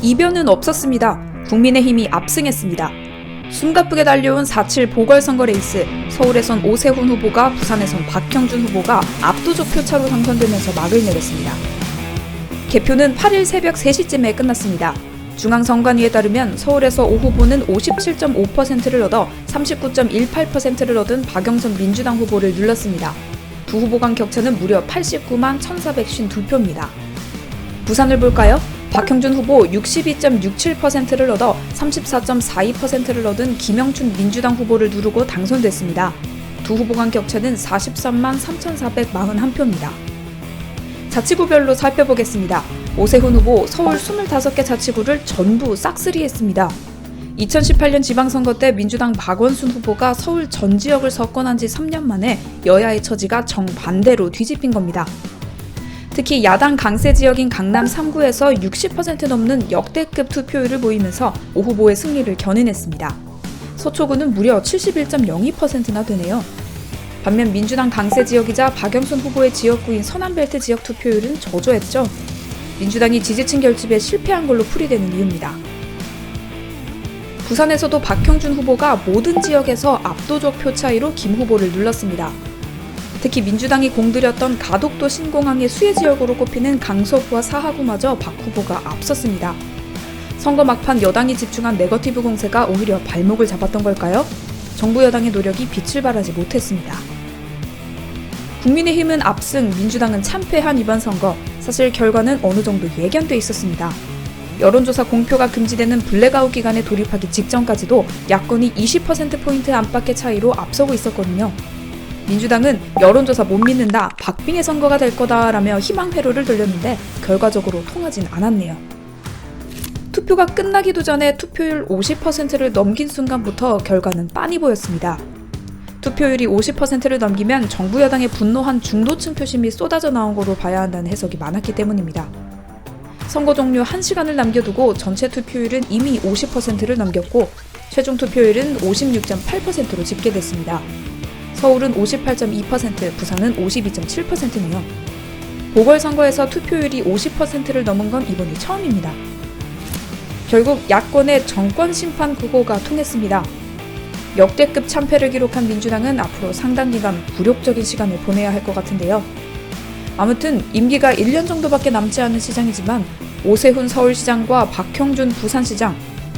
이변은 없었습니다. 국민의힘이 압승했습니다. 숨가쁘게 달려온 4.7 보궐선거 레이스, 서울에선 오세훈 후보가 부산에선 박형준 후보가 압도적 표차로 당선되면서 막을 내렸습니다. 개표는 8일 새벽 3시쯤에 끝났습니다. 중앙선관위에 따르면 서울에서 오 후보는 57.5%를 얻어 39.18%를 얻은 박영선 민주당 후보를 눌렀습니다. 두 후보 간 격차는 무려 89만 1,452표입니다. 부산을 볼까요? 박형준 후보 62.67%를 얻어 34.42%를 얻은 김영춘 민주당 후보를 누르고 당선됐습니다. 두 후보 간 격차는 43만 3,441표입니다. 자치구별로 살펴보겠습니다. 오세훈 후보 서울 25개 자치구를 전부 싹쓸이 했습니다. 2018년 지방선거 때 민주당 박원순 후보가 서울 전 지역을 석권한 지 3년 만에 여야의 처지가 정반대로 뒤집힌 겁니다. 특히 야당 강세 지역인 강남 3구에서 60% 넘는 역대급 투표율을 보이면서 오 후보의 승리를 견인했습니다. 서초구는 무려 71.02%나 되네요. 반면 민주당 강세 지역이자 박영선 후보의 지역구인 서남벨트 지역 투표율은 저조했죠. 민주당이 지지층 결집에 실패한 걸로 풀이되는 이유입니다. 부산에서도 박형준 후보가 모든 지역에서 압도적 표 차이로 김 후보를 눌렀습니다. 특히 민주당이 공들였던 가덕도 신공항의 수혜 지역으로 꼽히는 강서구와 사하구마저 박 후보가 앞섰습니다. 선거 막판 여당이 집중한 네거티브 공세가 오히려 발목을 잡았던 걸까요? 정부 여당의 노력이 빛을 발하지 못했습니다. 국민의힘은 압승, 민주당은 참패한 이번 선거. 사실 결과는 어느 정도 예견돼 있었습니다. 여론조사 공표가 금지되는 블랙아웃 기간에 돌입하기 직전까지도 야권이 20%포인트 안팎의 차이로 앞서고 있었거든요. 민주당은 여론조사 못 믿는다, 박빙의 선거가 될 거다라며 희망 회로를 돌렸는데 결과적으로 통하진 않았네요. 투표가 끝나기도 전에 투표율 50%를 넘긴 순간부터 결과는 빤히 보였습니다. 투표율이 50%를 넘기면 정부 여당의 분노한 중도층 표심이 쏟아져 나온 거로 봐야 한다는 해석이 많았기 때문입니다. 선거 종료 1시간을 남겨두고 전체 투표율은 이미 50%를 넘겼고 최종 투표율은 56.8%로 집계됐습니다. 서울은 58.2%, 부산은 52.7%네요. 보궐선거에서 투표율이 50%를 넘은 건 이번이 처음입니다. 결국 야권의 정권 심판 구호가 통했습니다. 역대급 참패를 기록한 민주당은 앞으로 상당 기간 굴욕적인 시간을 보내야 할 것 같은데요. 아무튼 임기가 1년 정도밖에 남지 않은 시장이지만 오세훈 서울시장과 박형준 부산시장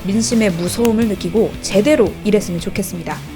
민심의 무서움을 느끼고 제대로 일했으면 좋겠습니다.